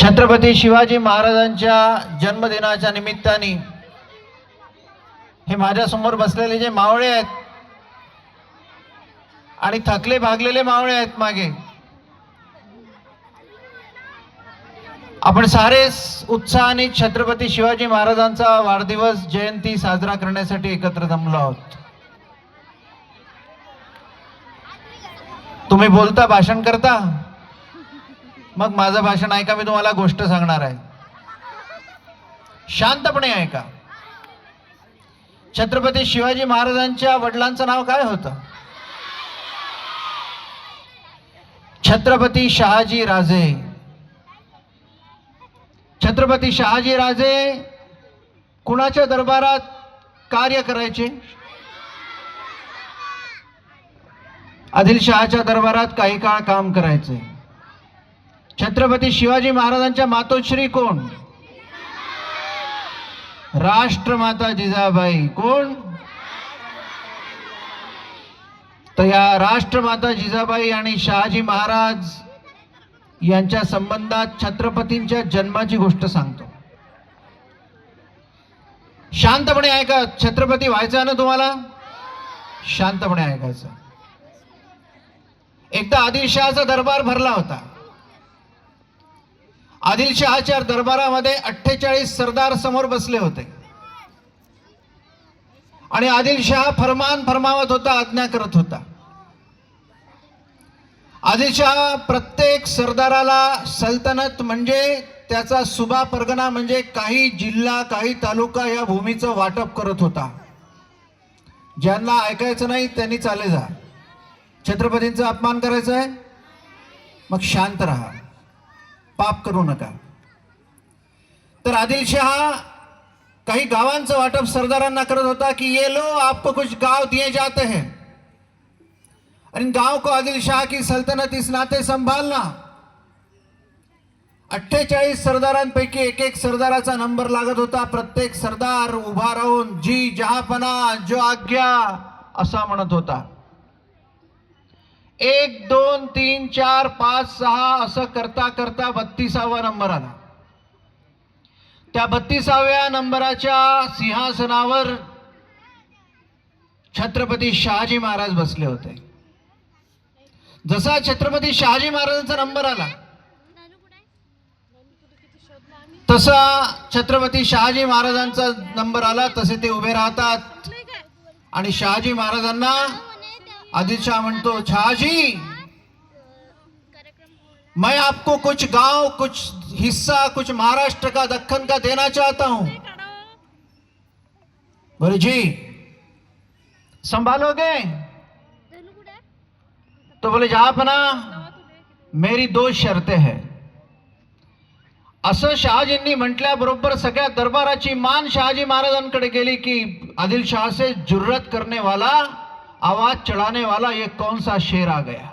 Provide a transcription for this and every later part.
छत्रपती शिवाजी महाराजांच्या जन्मदिनाच्या निमित्ताने हे माझ्यासमोर बसलेले जे मावळे आहेत आणि थकले भागलेले मावळे आहेत मागे आपण सारे उत्साहाने छत्रपती शिवाजी महाराजांचा वाढदिवस जयंती साजरा करण्यासाठी एकत्र जमलो आहोत. तुम्ही बोलता भाषण करता? मग माझं भाषण ऐका मी तुम्हाला गोष्ट सांगणार आहे. शांतपणे ऐका. छत्रपती शिवाजी महाराजांच्या वडिलांचं नाव काय होतं? छत्रपती शहाजी राजे. छत्रपती शहाजी राजे कुणाच्या दरबारात कार्य करायचे? आदिलशहाच्या दरबारात काही काळ काम करायचे. छत्रपती शिवाजी महाराजांच्या मातोश्री कोण? राष्ट्रमाता जिजाबाई. कोण? तर या राष्ट्रमाता जिजाबाई आणि शहाजी महाराज यांच्या संबंधात छत्रपतींच्या जन्माची गोष्ट सांगतो. शांतपणे ऐका छत्रपती व्हायचा ना तुम्हाला? शांतपणे ऐकायचं. एकदा आदिलशहाचा दरबार भरला होता. आदिलशहाच्या दरबारामध्ये अठ्ठेचाळीस सरदार समोर बसले होते. आणि आदिलशहा फरमान फरमावत होता आज्ञा करत होता. आदिलशहा प्रत्येक सरदाराला सल्तनत म्हणजे त्याचा सुभा परगणा म्हणजे काही जिल्हा काही तालुका या भूमीचं वाटप करत होता. ज्यांना ऐकायचं नाही त्यांनी चाले जा. छत्रपतींचा अपमान करायचा आहे मग शांत राहा. पाप करू नका. तर आदिलशहा काही गावांचं वाटप सरदारांना करत होता की ये लो आपको कुछ गाव दिए जाते हैं. आणि इन गांव को आदिल शाह की सल्तनत इस नाते संभालना. अठ्ठेचाळीस सरदारांपैकी एक एक सरदाराचा नंबर लागत होता. प्रत्येक सरदार उभा राहून जी जहापना जो आज्ञा असा म्हणत होता. एक दोन तीन चार पाच सहा असं करता करता बत्तीसावा नंबर आला. त्या बत्तीसाव्या नंबराच्या सिंहासनावर छत्रपती शहाजी महाराज बसले होते. जसा छत्रपती शहाजी महाराजांचा नंबर आला तसा छत्रपती शहाजी महाराजांचा नंबर आला तसे ते उभे राहतात. आणि शहाजी महाराजांना आदिलशाह म्हणतो शहाजी मैं आपको कुछ गाँव, कुछ हिस्सा, कुछ महाराष्ट्र का दक्कन का देना चाहता हूँ। बोले जी, संभालोगे? तो बोले जहापना मेरी दो शर्तें हैं। असं शहाजींनी म्हटल्याबरोबर सगळ्या दरबाराची मान शाहजी महाराजांकडे गेली की आदिलशाह से जुर्रत करने वाला आवाज चढ़ाने वाला ये कौन सा शेर आ गया?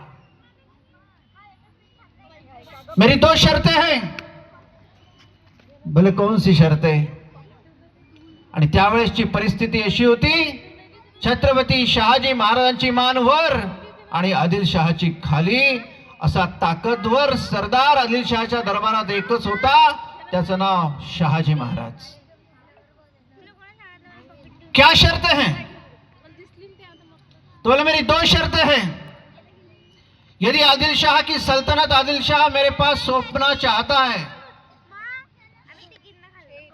मेरी दो शर्तें हैं। भले कौन सी शर्तें? आणि त्यावेळेसची परिस्थिती अशी होती छत्रपती शहाजी महाराजांची मान वर आणि आदिलशहाची खाली असा ताकदवर सरदार आदिलशहाच्या दरबारात एकच होता त्याचं नाव शहाजी महाराज. क्या शर्त है? तो बोले, मेरी दो शर्तें हैं। यदि आदिल शाह की सल्तनत, आदिल शाह मेरे पास सौंपना चाहता है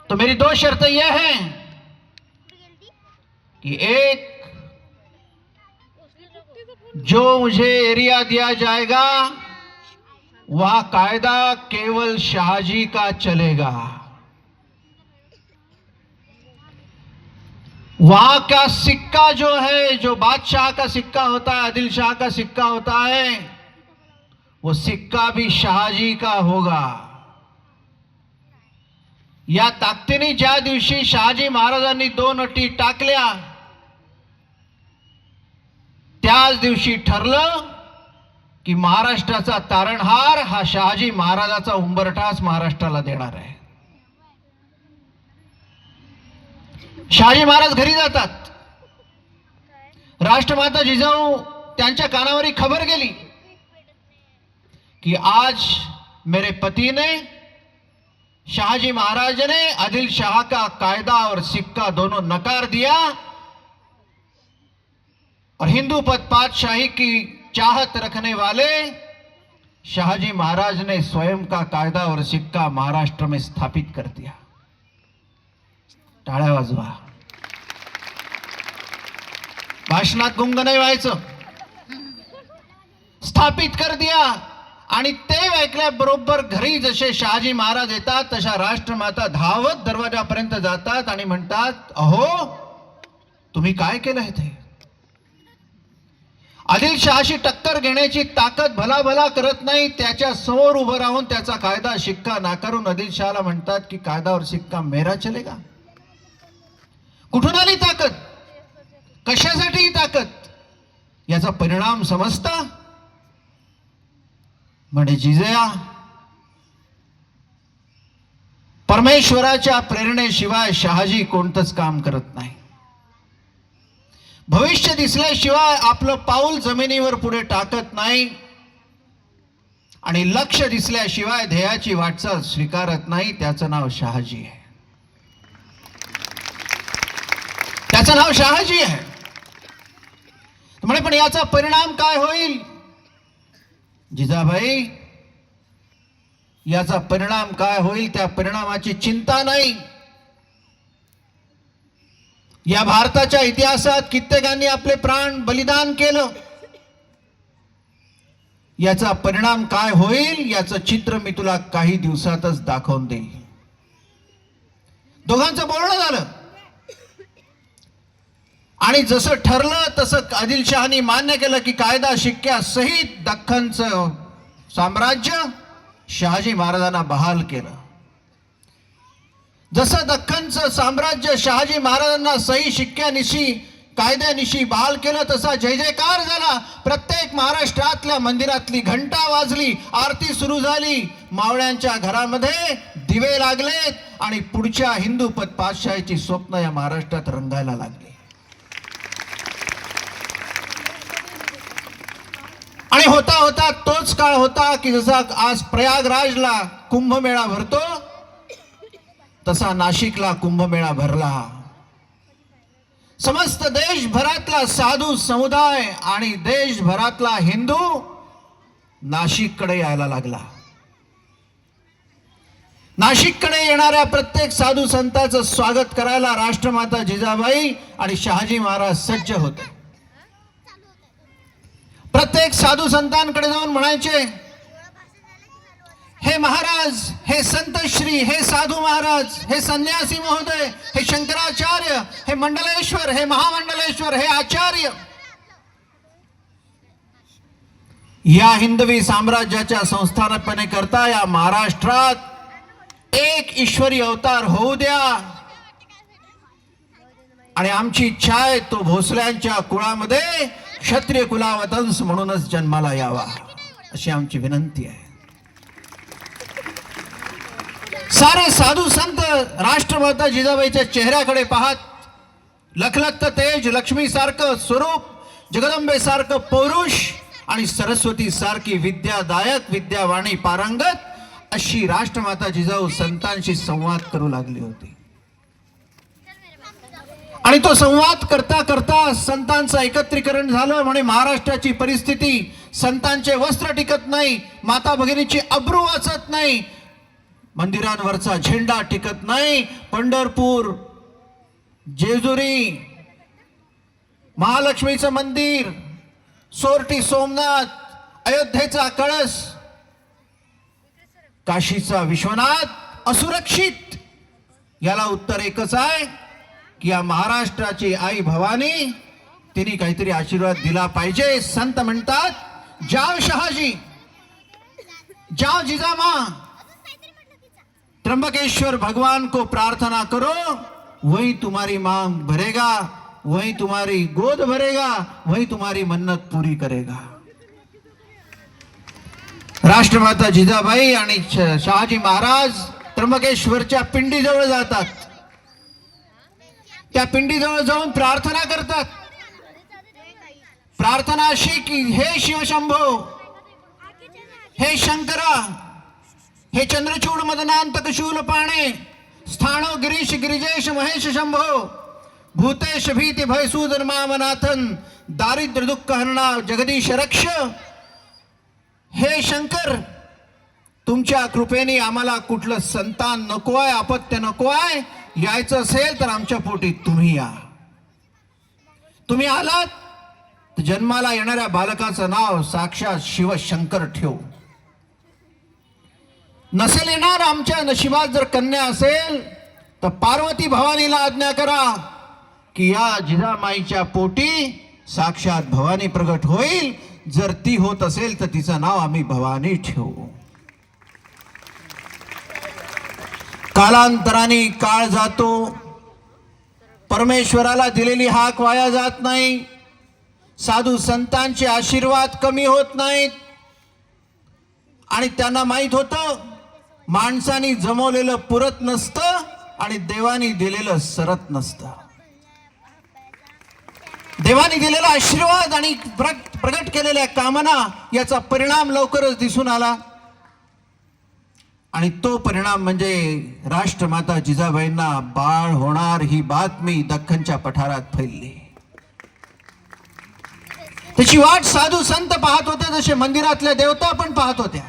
तो मेरी दो शर्तें यह हैं। कि एक, जो मुझे एरिया दिया जाएगा, वह कायदा केवल शाहजी का चलेगा। वहां का सिक्का जो है जो बादशाह का सिक्का होता है आदिल शाह का सिक्का होता है वो सिक्का भी शहाजी का होगा। या ताकदीने ज्या दिवशी शहाजी महाराजांनी दोन अटी टाकल्या त्याच दिवशी ठरलं की महाराष्ट्राचा तारणहार हा शहाजी महाराजाचा उंबरठाच महाराष्ट्राला देणार आहे. शहाजी महाराज घरी जातात. राष्ट्रमाता जिजाऊ त्यांच्या कानावर ही खबर गेली की आज मेरे पति ने शाहजी महाराज ने आदिल शाह का कायदा और सिक्का दोनों नकार दिया और हिंदू पद पातशाही की चाहत रखने वाले शाहजी महाराज ने स्वयं का कायदा और सिक्का महाराष्ट्र में स्थापित कर दिया। टाळ्या वाजवा. भाषणात गुंग नाही व्हायचं. स्थापित कर दिया. आणि ते ऐकल्याबरोबर घरी जसे शहाजी महाराज येतात तशा राष्ट्रमाता धावत दरवाजापर्यंत जातात आणि म्हणतात अहो तुम्ही काय केलं ते? आदिल शहाशी टक्कर घेण्याची ताकद भला भला करत नाही. त्याच्यासमोर उभं राहून त्याचा कायदा शिक्का नाकारून आदिल शहाला म्हणतात की कायदा और मेरा चलेगा. कुठून आली ताकद? कशासाठी ही ताकद? याचा परिणाम समजता? म्हणे जिजया परमेश्वराच्या प्रेरणेशिवाय शहाजी कोणतंच काम करत नाही. भविष्य दिसल्याशिवाय आपलं पाऊल जमिनीवर पुढे टाकत नाही आणि लक्ष दिसल्याशिवाय ध्येयाची वाटचाल स्वीकारत नाही त्याचं नाव शहाजी आहे. त्याचं नाव शहाजी आहे. म्हणे पण याचा परिणाम काय होईल? जिजाबाई याचा परिणाम काय होईल त्या परिणामाची चिंता नाही. या भारताच्या इतिहासात कित्येकांनी आपले प्राण बलिदान केलं. याचा परिणाम काय होईल याचं चित्र मी तुला काही दिवसातच दाखवून देईल दोघांचं बोलणं झालं. आणि जसं ठरलं तसं आदिलशहानी मान्य केलं की कायदा शिक्क्या सहित दख्खनचं साम्राज्य शहाजी महाराजांना बहाल केलं. जसं दख्खनचं साम्राज्य शहाजी महाराजांना सही शिक्क्यानिशी कायद्यानिशी बहाल केलं तसा जय जयकार झाला. प्रत्येक महाराष्ट्रातल्या मंदिरातली घंटा वाजली आरती सुरू झाली. मावळ्यांच्या घरामध्ये दिवे लागलेत आणि पुढच्या हिंदू पद पातशाहीची स्वप्न या महाराष्ट्रात रंगायला लागली. आणि होता होता तोच काळ होता की जसा आज प्रयागराजला कुंभमेळा भरतो तसा नाशिकला कुंभमेळा भरला. समस्त देशभरातला साधू समुदाय आणि देशभरातला हिंदू नाशिककडे यायला लागला. नाशिककडे येणाऱ्या प्रत्येक साधू संतांचं स्वागत करायला राष्ट्रमाता जिजाबाई आणि शहाजी महाराज सज्ज होते. प्रत्येक साधू संतांकडे जाऊन म्हणायचे हे महाराज हे संत श्री हे साधू महाराज हे संन्यासी महोदय हे शंकराचार्य हे मंडलेश्वर हे महामंडलेश्वर हे आचार्य. या हिंदवी साम्राज्याच्या संस्थापने करता या महाराष्ट्रात एक ईश्वरी अवतार होऊ द्या. आणि आमची इच्छा आहे तो भोसल्यांच्या कुळामध्ये क्षत्रिय कुलावतंस म्हणूनच जन्माला यावा अशी आमची विनंती आहे. सारे साधू संत राष्ट्रमाता जिजाबाईच्या चेहऱ्याकडे पाहत लखलखत तेज लक्ष्मी सारखं स्वरूप जगदंबे सारखं पौरुष आणि सरस्वती सारखी विद्यादायक विद्यावाणी पारंगत अशी राष्ट्रमाता जिजाऊ संतांशी संवाद करू लागली होती. आणि तो संवाद करता करता संतांचं एकत्रीकरण झालं म्हणे महाराष्ट्राची परिस्थिती संतांचे वस्त्र टिकत नाही माता भगिनीची अब्रू वाचत नाही मंदिरांवरचा झेंडा टिकत नाही पंढरपूर जेजुरी महालक्ष्मीचं मंदिर सोरटी सोमनाथ अयोध्येचा कळस काशीचा विश्वनाथ असुरक्षित याला उत्तर एकच आहे. की या महाराष्ट्राची आई भवानी तिने काहीतरी आशीर्वाद दिला पाहिजे. संत म्हणतात जाव शहाजी जाव जिजामा त्र्यंबकेश्वर भगवान को प्रार्थना करो वही तुम्हारी मांग भरेगा वही तुम्हारी गोद भरेगा वही तुम्हारी मन्नत पूरी करेगा. राष्ट्रमाता जिजाबाई आणि शहाजी महाराज त्र्यंबकेश्वरच्या पिंडीजवळ जातात. त्या पिंडीजवळ जाऊन प्रार्थना करतात. प्रार्थना अशी की हे शिवशंभो हे शंकरा हे चंद्रचूड मदनांतक शूल पाणे स्थाणो गिरीश गिरिजेश महेश शंभो भूतेश भीती भयसूदन मामनाथन दारिद्र्य दुःख हरणा जगदीश रक्ष हे शंकर तुमच्या कृपेने आम्हाला कुठलं संतान नको आहे अपत्य नको आहे यायचं असेल तर आमच्या पोटी तुम्ही या. तुम्ही आलात तर जन्माला येणाऱ्या बालकाचं नाव साक्षात शिवशंकर ठेवू. नसेल येणार आमच्या नशिबात जर कन्या असेल तर पार्वती भवानीला आज्ञा करा की या जिजामाईच्या पोटी साक्षात भवानी प्रगट होईल. जर ती होत असेल तर तिचं नाव आम्ही भवानी ठेवू. कालांतराने काळ जातो. परमेश्वराला दिलेली हाक वाया जात नाही. साधू संतांचे आशीर्वाद कमी होत नाहीत. आणि त्यांना माहीत होतं माणसानी जमवलेलं पुरत नसतं आणि देवानी दिलेलं सरत नसतं. देवानी दिलेला आशीर्वाद आणि प्रगट केलेल्या कामना याचा परिणाम लवकरच दिसून आला. आणि तो परिणाम म्हणजे राष्ट्रमाता जिजाबाईंना बाळ होणार ही बातमी दख्खनच्या पठारात फैलली. त्याची वाट साधू संत पाहत होते जसे मंदिरातल्या देवता पण पाहत होत्या.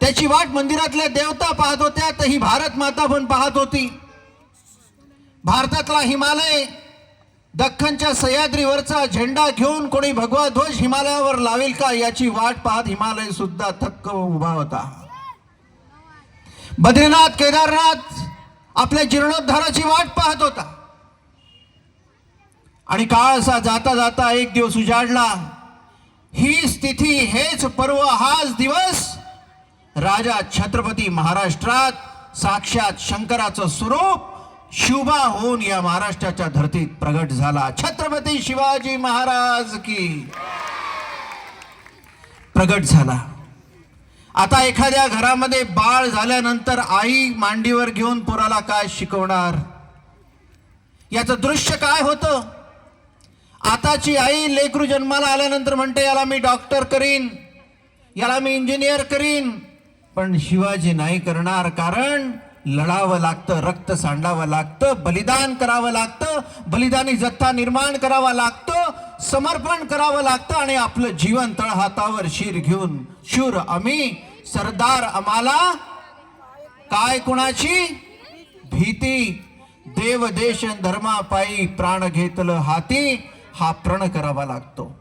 त्याची वाट मंदिरातल्या देवता पाहत होत्या तर ही भारत माता पण पाहत होती. भारतातला हिमालय दख्खनच्या सह्याद्रीवरचा झेंडा घेऊन कोणी भगवा ध्वज हिमालयावर लावेल का याची वाट पाहत हिमालय सुद्धा थक्क उभा होता. बद्रीनाथ केदारनाथ आपल्या जीर्णोद्धाराची वाट पाहत होता. आणि काळ असा जाता जाता एक दिवस उजाडला. ही स्थिती हेच पर्व हाच दिवस राजा छत्रपती महाराष्ट्रात साक्षात शंकराचं स्वरूप शिवबा होऊन या महाराष्ट्राच्या धर्तीत प्रगट झाला. छत्रपती शिवाजी महाराज की. प्रगट झाला. आता एखाद्या घरामध्ये बाळ झाल्यानंतर आई मांडीवर घेऊन पोराला काय शिकवणार? याचं दृश्य काय होतं? आताची आई लेकरू जन्माला आल्यानंतर म्हणते याला मी डॉक्टर करीन याला मी इंजिनियर करीन. पण शिवाजी नाही करणार कारण लढावं लागतं रक्त सांडावं लागतं बलिदान करावं लागतं बलिदानी जत्था निर्माण करावा लागतो समर्पण करावं लागतं आणि आपलं जीवन तळहातावर शिर घेऊन शूर आम्ही सरदार आम्हाला काय कुणाची? भीती. देव देश धर्मापायी प्राण घेतलं हाती हा प्रण करावा लागतो.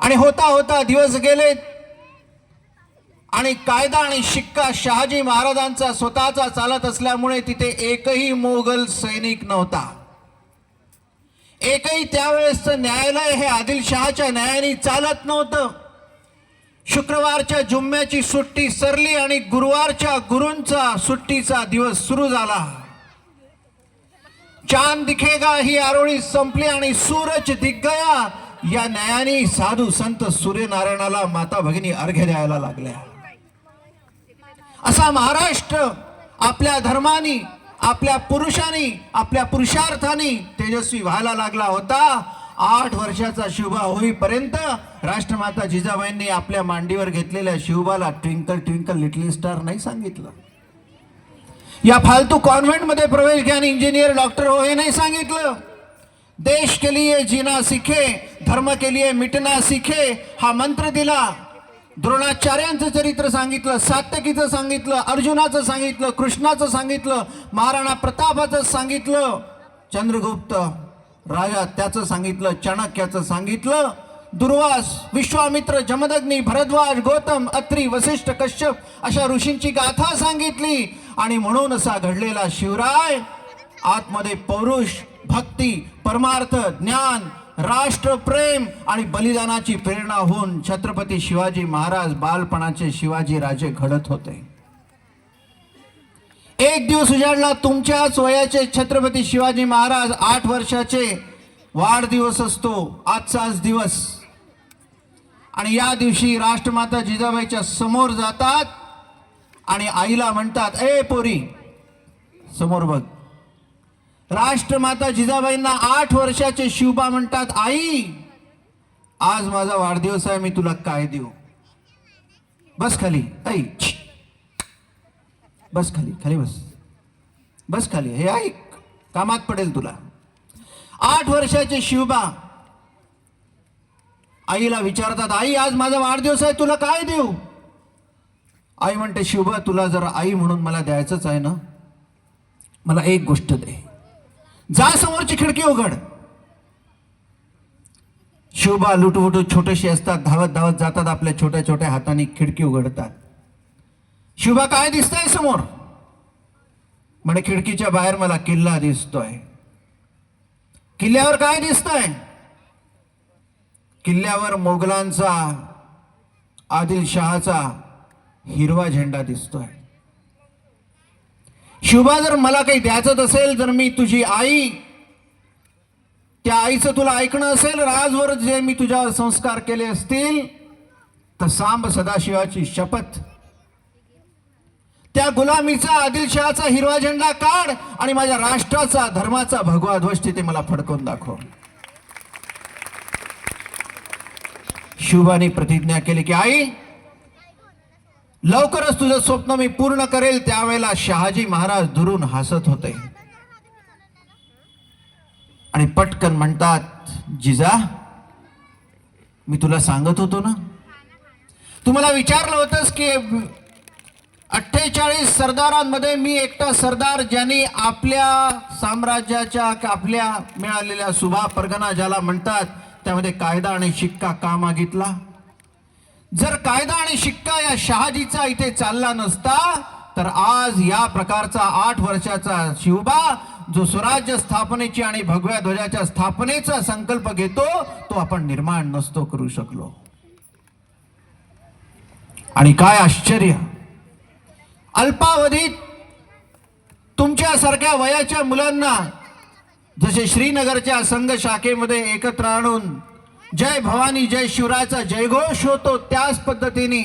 आणि होता होता दिवस गेले आणि कायदा आणि शिक्का शहाजी महाराजांचा स्वतःचा चालत असल्यामुळे तिथे एकही मोगल सैनिक नव्हता. एकही त्यावेळेसचं न्यायालय हे आदिलशहाच्या न्यायाने चालत नव्हतं. शुक्रवारच्या जुम्म्याची सुट्टी सरली आणि गुरुवारच्या गुरूंचा सुट्टीचा दिवस सुरू झाला. चांद दिखेगा ही आरोळी संपली आणि सूरज दिग्गया या न्यायाने साधू संत सूर्यनारायणाला माता भगिनी अर्घ्य द्यायला लागल्या. असा महाराष्ट्र आपल्या धर्मानी आपल्या पुरुषांनी आपल्या पुरुषार्थाने तेजस्वी व्हायला लागला होता. आठ वर्षाचा शिवबा होईपर्यंत राष्ट्रमाता जिजाबाईंनी आपल्या मांडीवर घेतलेल्या शिवबाला ट्विंकल ट्विंकल लिटल स्टार नाही सांगितलं. या फालतू कॉन्व्हेंटमध्ये प्रवेश घ्या इंजिनियर डॉक्टर हो हे नाही सांगितलं. देश के लिए जीना सीखे धर्म के लिए मिटना सीखे हा मंत्र दिला. द्रोणाचार्यांचं चरित्र सांगितलं सात्यकीचं सांगितलं अर्जुनाचं सांगितलं कृष्णाचं सांगितलं महाराणा प्रतापाचं सांगितलं चंद्रगुप्त राजा त्याचं सांगितलं चाणक्याचं सांगितलं दुर्वास विश्वामित्र जमदग्नी भरद्वाज गौतम अत्री वसिष्ठ कश्यप अशा ऋषींची गाथा सांगितली. आणि म्हणून असा घडलेला शिवराय आतमध्ये पौरुष भक्ती परमार्थ ज्ञान राष्ट्रप्रेम आणि बलिदानाची प्रेरणा होऊन छत्रपती शिवाजी महाराज बालपणाचे शिवाजी राजे घडत होते. एक दिवस उजाडला तुमच्याच वयाचे छत्रपती शिवाजी महाराज आठ वर्षाचे. वाढदिवस असतो आजचाच दिवस. आणि या दिवशी राष्ट्रमाता जिजाबाईच्या समोर जातात आणि आईला म्हणतात ए पोरी समोर बघ. राष्ट्रमाता जिजाबाईंना आठ वर्षाचे शिवबा म्हणतात आई आज माझा वाढदिवस आहे मी तुला काय देऊ? बस खाली. आई बस खाली. खाली बस. बस खाली. हे ऐक कामात पडेल तुला. आठ वर्षाचे शिवबा आईला विचारतात आई आज माझा वाढदिवस आहे तुला काय देऊ? आई म्हणते शिवबा तुला जर आई म्हणून मला द्यायचंच आहे ना मला एक गोष्ट दे. जा समोरची खिडकी उघड. शिवबा लुटुफुटू छोटेसे असतात धावत धावत जातात आपल्या छोट्या छोट्या हाताने खिडकी उघडतात. शिवबा काय दिसतंय समोर? म्हणे खिडकीच्या बाहेर मला किल्ला दिसतोय. किल्ल्यावर काय दिसतंय? किल्ल्यावर मोगलांचा आदिलशहाचा हिरवा झेंडा दिसतोय. शिवबा जर मला काही द्यायचं असेल जर मी तुझी आई त्या आईचं तुला ऐकणं असेल राजवर जे मी तुझ्यावर संस्कार केले असतील तर सांब सदाशिवाची शपथ. त्या गुलामीचा आदिलशहाचा हिरवा झेंडा काढ आणि माझ्या राष्ट्राचा धर्माचा भगवा ध्वज तिथे मला फडकवून दाखव. शिवबाने प्रतिज्ञा केली की आई लवकरच तुझं स्वप्न मी पूर्ण करेल. त्यावेळेला शहाजी महाराज दुरून हसत होते. आणि पटकन म्हणतात जिजा मी तुला सांगत होतो ना? तुम्हाला विचारलं होतंस की अठ्ठेचाळीस सरदारांमध्ये मी एकटा सरदार ज्यांनी आपल्या साम्राज्याच्या का आपल्या मिळालेल्या सुभा परगणा ज्याला म्हणतात त्यामध्ये कायदा आणि शिक्का का मागितला? जर कायदा आणि शिक्का या शहाजीचा इथे चालला नसता तर आज या प्रकारचा आठ वर्षाचा शिवबा जो स्वराज्य स्थापनेची आणि भगव्या ध्वजाच्या स्थापनेचा संकल्प घेतो तो आपण निर्माण नसतो करू शकलो. आणि काय आश्चर्य! अल्पावधीत तुमच्यासारख्या वयाच्या मुलांना जसे श्रीनगरच्या संघ शाखेमध्ये एकत्र आणून जय भवानी जय शिवरायाचा जयघोष होतो त्याच पद्धतीने.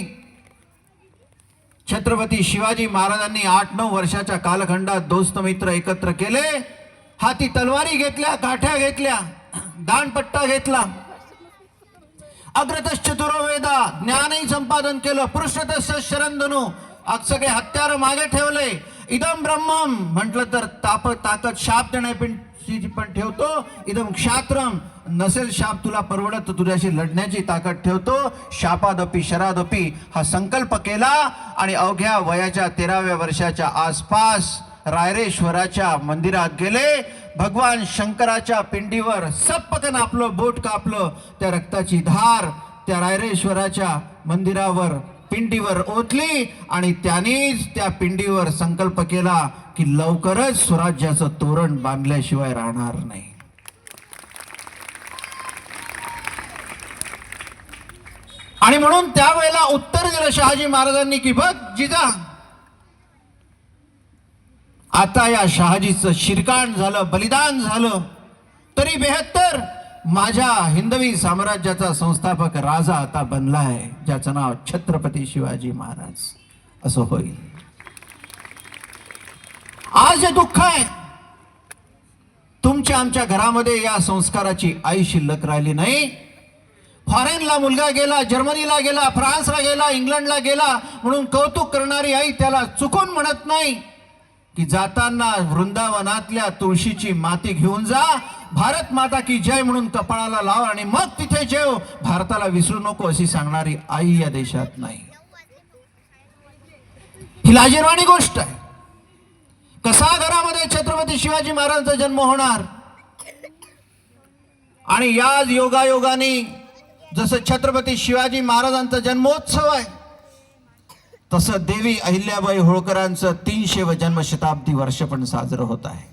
छत्रपती शिवाजी महाराजांनी आठ नऊ वर्षाच्या कालखंडात दोस्त मित्र एकत्र केले. हाती तलवारी घेतल्या काठ्या घेतल्या दानपट्टा घेतला. अग्रतश्च चतुर्वेदा ज्ञानही संपादन केलं पृष्ठतश्च शरणधनु आज सगळे हत्यार मागे ठेवले. इदम ब्रह्मम म्हटलं तर ताप ताकद शाप देण्याची पण ठेवतो. इदम क्षात्रम नसेल शाप तुला परवडत तर तुझ्याशी लढण्याची ताकद ठेवतो. शापादपी शरादपी हा संकल्प केला आणि अवघ्या वयाच्या तेराव्या वर्षाच्या आसपास रायरेश्वराच्या मंदिरात गेले. भगवान शंकराच्या पिंडीवर सपकन आपलं बोट कापलं. त्या रक्ताची धार त्या रायरेश्वराच्या मंदिरावर पिंडीवर ओतली आणि त्यानेच त्या पिंडीवर संकल्प केला की लवकरच स्वराज्याचं तोरण बांधल्याशिवाय राहणार नाही. आणि म्हणून त्यावेळेला उत्तर दिलं शहाजी महाराजांनी की बघ जिजा. आता या शहाजीचं शिरकाण झालं बलिदान झालं तरी बेहत्तर. माझ्या हिंदवी साम्राज्याचा संस्थापक राजा आता बनला आहे ज्याचं नाव छत्रपती शिवाजी महाराज. असं होईल. आज जे दुःख आहे तुमच्या आमच्या घरामध्ये या संस्काराची आई शिल्लक राहिली नाही. फॉरेनला मुलगा गेला जर्मनीला गेला फ्रान्सला गेला इंग्लंडला गेला म्हणून कौतुक करणारी आई त्याला चुकून म्हणत नाही की जाताना वृंदावनातल्या तुळशीची माती घेऊन जा भारत माता की जय म्हणून कपाळाला लाव आणि मग तिथे जेव. भारताला विसरू नको अशी सांगणारी आई या देशात नाही. ही लाजीरवाणी गोष्ट आहे. कसा घरामध्ये छत्रपती शिवाजी महाराजांचा जन्म होणार? आणि याच योगायोगाने जसं छत्रपती शिवाजी महाराजांचा जन्मोत्सव आहे तसं देवी अहिल्याबाई होळकरांचं तीनशे व जन्मशताब्दी वर्ष पण साजरं होत आहे.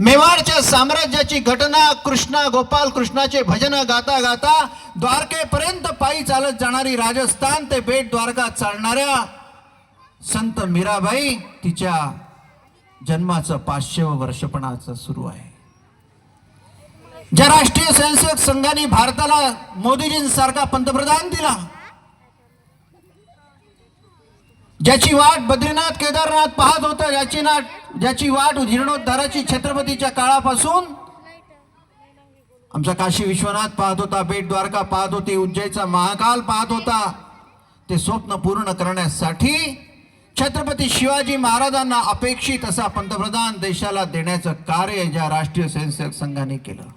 मेवाडच्या साम्राज्याची घटना कृष्णा गोपाल कृष्णाचे भजन गाता गाता द्वारकेपर्यंत पायी चालत जाणारी राजस्थान ते बेट द्वारका चालणाऱ्या संत मीराबाई तिच्या जन्माचं पाचशे वर्षपणाचं सुरू आहे. ज्या राष्ट्रीय स्वयंसेवक संघाने भारताला मोदीजींसारखा पंतप्रधान दिला ज्याची वाट बद्रीनाथ केदारनाथ पाहत होता ज्याची नाट ज्याची वाट जीर्णोद्धाराची छत्रपतीच्या काळापासून आमचा काशी विश्वनाथ पाहत होता बेट द्वारका पाहत होती उज्जैनचा महाकाल पाहत होता. ते स्वप्न पूर्ण करण्यासाठी छत्रपती शिवाजी महाराजांना अपेक्षित असा पंतप्रधान देशाला देण्याचं कार्य ज्या राष्ट्रीय स्वयंसेवक संघाने केलं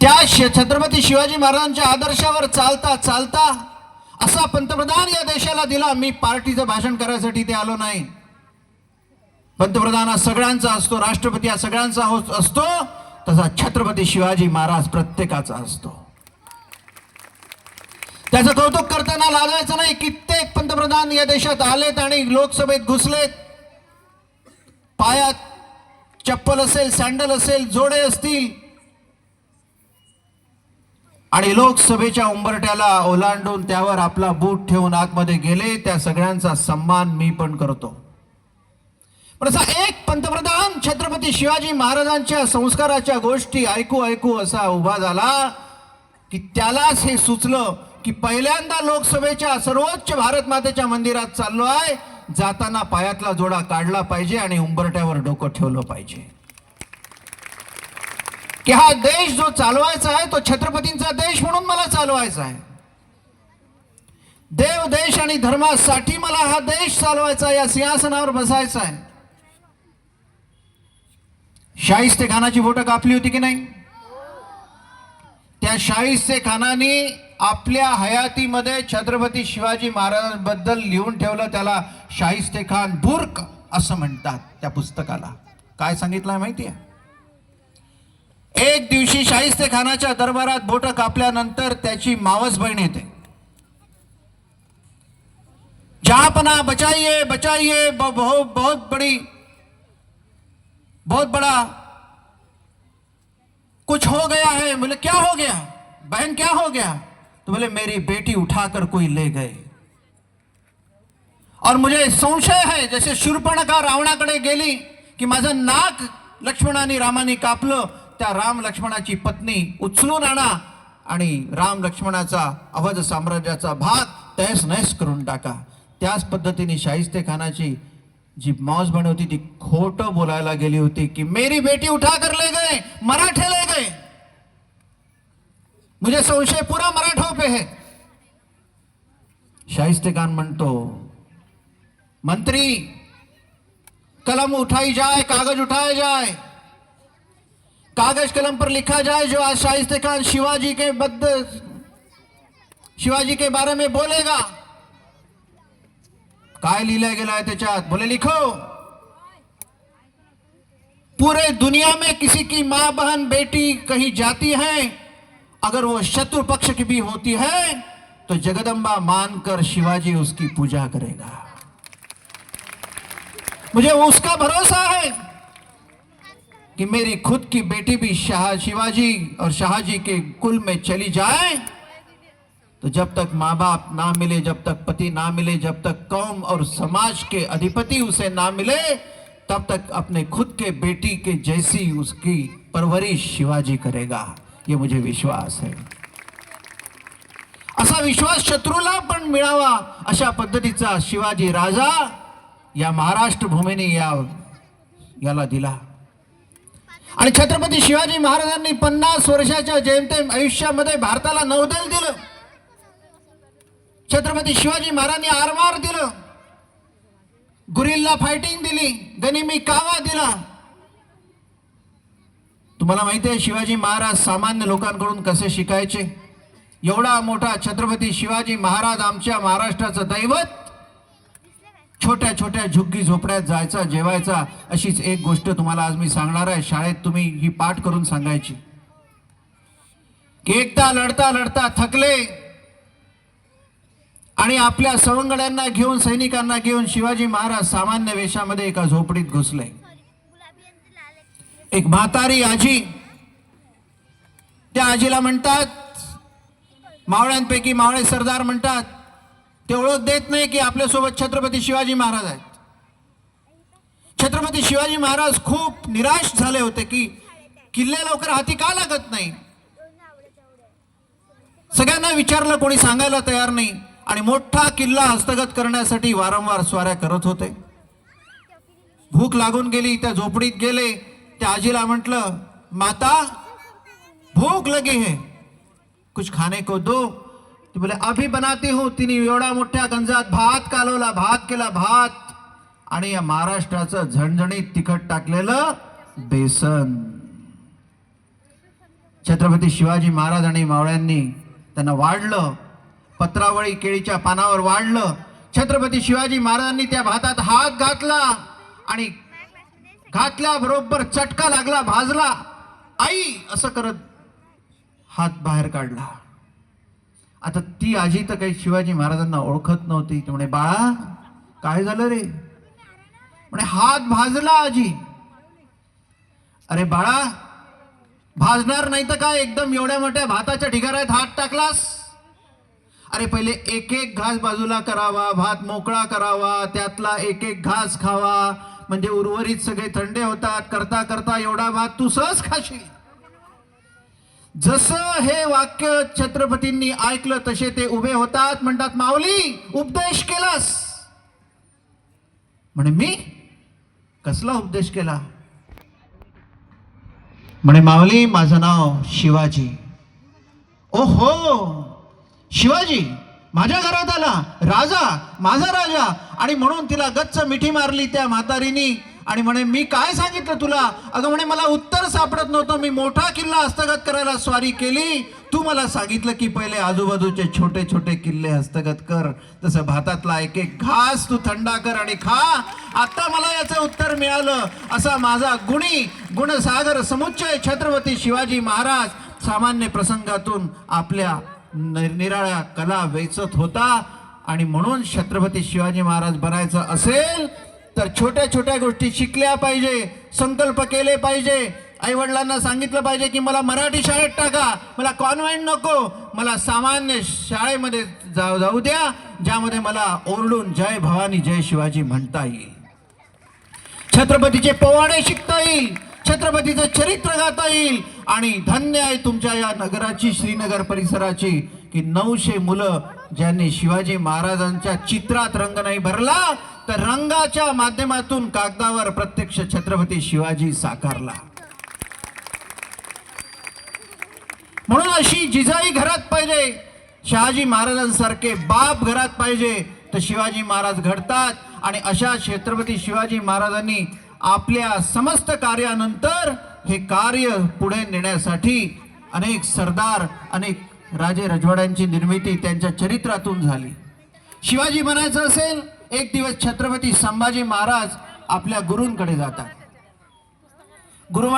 त्या श- छत्रपती शिवाजी महाराजांच्या आदर्शावर चालता चालता असा पंतप्रधान या देशाला दिला. मी पार्टीचं भाषण करायसाठी ते आलो नाही. पंतप्रधान हा सगळ्यांचा असतो राष्ट्रपती हा सगळ्यांचा हो- असतो तसा छत्रपती शिवाजी महाराज प्रत्येकाचा असतो. त्याचं कौतुक करताना लाजायचं नाही कित्येक पंतप्रधान या देशात आलेत आणि लोकसभेत घुसलेत. पायात चप्पल असेल सँडल असेल जोडे असतील आणि लोकसभेच्या उंबरट्याला ओलांडून त्यावर आपला बूट ठेवून आतमध्ये गेले त्या सगळ्यांचा सन्मान मी पण करतो. पण असा एक पंतप्रधान छत्रपती शिवाजी महाराजांच्या संस्काराच्या गोष्टी ऐकू ऐकू असा उभा झाला की त्यालाच हे सुचलं की पहिल्यांदा लोकसभेच्या सर्वोच्च भारत मातेच्या मंदिरात चाललो आहे जाताना पायातला जोडा काढला पाहिजे आणि उंबरट्यावर डोकं ठेवलं पाहिजे. की हा देश जो चालवायचा आहे तो छत्रपतींचा देश म्हणून मला चालवायचा आहे. देव देश आणि धर्मासाठी मला हा देश चालवायचा आहे, या सिंहासनावर बसायचा आहे. शाहिस्ते खानाची बोटं कापली होती की नाही? त्या शाहिस्ते खानाने आपल्या हयातीमध्ये छत्रपती शिवाजी महाराजांबद्दल लिहून ठेवलं त्याला शाहिस्ते खान बुर्क असं म्हणतात त्या पुस्तकाला. काय सांगितलंय माहिती आहे एक दिवशी शाहिस्ते खानाच्या दरबारात बोट कापल्यानंतर त्याची मावस बहीण येते. जहापना बचाइए बचाइए बहुत बहुत बड़ी बहुत बड़ा कुछ हो गया है। बोले क्या हो गया? बहन क्या हो गया? तो बोले मेरी बेटी उठाकर कोई ले गए। और मुझे संशय है जसे शूर्पणखा रावणाकडे गेली की माझं नाक लक्ष्मणाने रामाने कापलं त्या राम लक्ष्मणाची पत्नी उचलून आणा आणि राम लक्ष्मणाचा अवध साम्राज्याचा भाग तहस नयस करून टाका. त्याच पद्धतीने शाहिस्ते खानाची जी मौज बनवती होती ती खोटं बोलायला गेली होती की मेरी बेटी उठा कर ले गए मराठे ले गए. मुझे संशय पुरा मराठो पे है। शाहिस्ते खान म्हणतो मंत्री कलम उठाई जाए कागज उठाया जाए कागज़ कलम पर लिखा जाए, जो आज शाहिस्ते खान शिवाजी के बद शिवाजी के बारे में बोलेगा। काय लिहिलं गेलं आहे त्याच्यात? बोले, लिखो। पूरे दुनिया में किसी की माँ, बहन, बेटी कहीं जाती है, अगर वो शत्रु पक्ष की भी होती है तो जगदम्बा मानकर शिवाजी उसकी पूजा करेगा। मुझे उसका भरोसा है। कि मेरी खुद की बेटी भी शाह शिवाजी और शाहजी के कुल में चली जाए तो जब तक माँ बाप ना मिले, जब तक पति ना मिले, जब तक कौम और समाज के अधिपति उसे ना मिले, तब तक अपने खुद के बेटी के जैसी उसकी परवरिश शिवाजी करेगा। ये मुझे विश्वास है। असा विश्वास शत्रूला मिळावा अशा पद्धतीचा शिवाजी राजा या महाराष्ट्र भूमीने या याला दिला. आणि छत्रपती शिवाजी महाराजांनी पन्नास वर्षाच्या जयंती आयुष्यामध्ये भारताला नौदल दिलं. छत्रपती शिवाजी महाराजांनी आरमार दिलं. गुरिल्ला फायटिंग दिली. गनिमी कावा दिला. तुम्हाला माहिती आहे शिवाजी महाराज सामान्य लोकांकडून कसे शिकायचे? एवढा मोठा छत्रपती शिवाजी महाराज आमच्या महाराष्ट्राचं दैवत छोट्या छोट्या झुग्गी झोपड्यात जायचा जेवायचा अशीच एक गोष्ट तुम्हाला आज मी सांगणार आहे. शाळेत तुम्ही ही पाठ करून सांगायची. एकदा लढता लढता थकले आणि आपल्या सवंगड्यांना घेऊन सैनिकांना घेऊन शिवाजी महाराज सामान्य वेशामध्ये एका झोपडीत घुसले. एक म्हातारी आजी त्या आजीला म्हणतात मावळ्यांपैकी मावळे सरदार म्हणतात ते ओळख देत नाही की आपल्यासोबत छत्रपती शिवाजी महाराज आहेत. छत्रपती शिवाजी महाराज खूप निराश झाले होते की किल्ले लवकर हाती का लागत नाही? सगळ्यांना विचारलं कोणी सांगायला तयार नाही आणि मोठा किल्ला हस्तगत करण्यासाठी वारंवार स्वाऱ्या करत होते. भूक लागून गेली त्या झोपडीत गेले त्या आजीला म्हटलं माता भूख लगी है. कुछ खाने को दो. ती बोले अभी बनाती हूँ तिने एवढा मोठ्या गंजात भात कालवला भात केला भात. आणि या महाराष्ट्राचं झणझणीत तिखट टाकलेलं बेसन. छत्रपती शिवाजी महाराज आणि मावळ्यांनी त्यांना वाढलं पत्रावळी केळीच्या पानावर वाढलं. छत्रपती शिवाजी महाराजांनी त्या भातात हात घातला आणि घातल्याबरोबर चटका लागला भाजला. आई असं करत हात बाहेर काढला. आता ती आजी तर काही शिवाजी महाराजांना ओळखत नव्हती. ती म्हणे बाळा काय झालं रे? म्हणे हात भाजला आजी. अरे बाळा भाजणार नाही तर काय? एकदम एवढ्या मोठ्या भाताच्या ढिगाऱ्यात हात टाकलास? अरे पहिले एक एक घास बाजूला करावा भात मोकळा करावा त्यातला एक एक घास खावा. म्हणजे उर्वरित सगळे थंडे होतात. करता करता एवढा भात तू सहज खाशील. जसं हे वाक्य छत्रपतींनी ऐकलं तसे ते उभे होतात. म्हणतात माऊली उपदेश केलास. म्हणे मी? कसला उपदेश केला? म्हणे माऊली माझं नाव शिवाजी. ओ हो शिवाजी माझ्या घरात आला. राजा माझा राजा. आणि म्हणून तिला गच्च मिठी मारली त्या म्हातारीनी. आणि म्हणे मी काय सांगितलं तुला? अगं म्हणे मला उत्तर सापडत नव्हतं. मी मोठा किल्ला हस्तगत करायला स्वारी केली. तू मला सांगितलं की पहिले आजूबाजूचे छोटे छोटे किल्ले हस्तगत कर. तसं भातातला एक एक घास तू थंडा कर आणि खा. आता मला याचं उत्तर मिळालं. असा माझा गुणी गुणसागर समुच्चय छत्रपती शिवाजी महाराज सामान्य प्रसंगातून आपल्या निरनिराळ्या कला वेचत होता. आणि म्हणून छत्रपती शिवाजी महाराज बनायचं असेल तर छोट्या छोट्या गोष्टी शिकल्या पाहिजे संकल्प केले पाहिजे. आई वडिलांना सांगितलं पाहिजे की मला मराठी शाळेत टाका मला कॉन्व्हेंट नको मला सामान्य शाळेमध्ये जाऊ जाऊ द्या ज्यामध्ये मला ओरडून जय भवानी जय शिवाजी म्हणता येईल. छत्रपतीचे पोवाडे शिकता येईल छत्रपतीचं चरित्र गाता येईल. आणि धन्य आहे तुमच्या या नगराची श्रीनगर परिसराची की नऊशे मुलं ज्यांनी शिवाजी महाराजांच्या चित्रात रंग नाही भरला तर रंगाच्या माध्यमातून कागदावर प्रत्यक्ष छत्रपती शिवाजी साकारला. म्हणून अशी जिजाई घरात पाहिजे शहाजी महाराजांसारखे बाप घरात पाहिजे तर शिवाजी महाराज घडतात. आणि अशा छत्रपती शिवाजी महाराजांनी आपल्या समस्त कार्यानंतर हे कार्य पुढे नेण्यासाठी अनेक सरदार अनेक राजे रजवाड्यांची निर्मिती त्यांच्या चरित्रातून झाली. शिवाजी म्हणायचं असेल एक दिवस छत्रपती संभाजी महाराज आपल्या गुरूंकडे जातात. गुरु